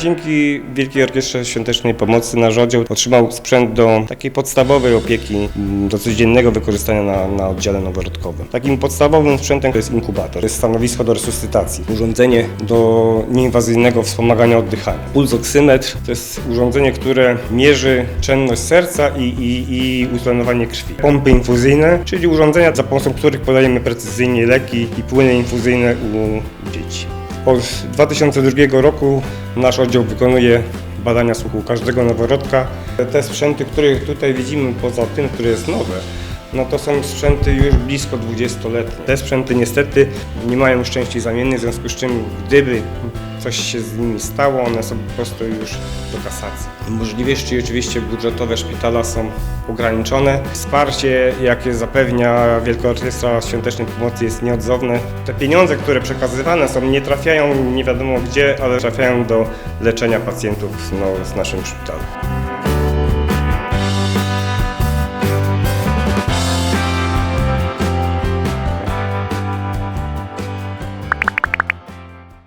Dzięki Wielkiej Orkiestrze Świątecznej Pomocy nasz oddział otrzymał sprzęt do takiej podstawowej opieki, m, do codziennego wykorzystania na, na oddziale noworodkowym. Takim podstawowym sprzętem to jest inkubator, to jest stanowisko do resuscytacji, urządzenie do nieinwazyjnego wspomagania oddychania. Pulsoksymetr to jest urządzenie, które mierzy czynność serca i, i, i utlenowanie krwi. Pompy infuzyjne, czyli urządzenia, za pomocą których podajemy precyzyjnie leki i płyny infuzyjne u dzieci. Od 2002 roku nasz oddział wykonuje badania słuchu każdego noworodka. Te sprzęty, które tutaj widzimy poza tym, które jest nowe, no to są sprzęty już blisko 20-letnie. Te sprzęty niestety nie mają części zamiennej, w związku z czym gdyby coś się z nimi stało, one są po prostu już do kasacji. Możliwości oczywiście budżetowe szpitala są ograniczone. Wsparcie, jakie zapewnia Wielka Orkiestra Świątecznej Pomocy jest nieodzowne. Te pieniądze, które przekazywane są, nie trafiają nie wiadomo gdzie, ale trafiają do leczenia pacjentów no, w naszym szpitalu.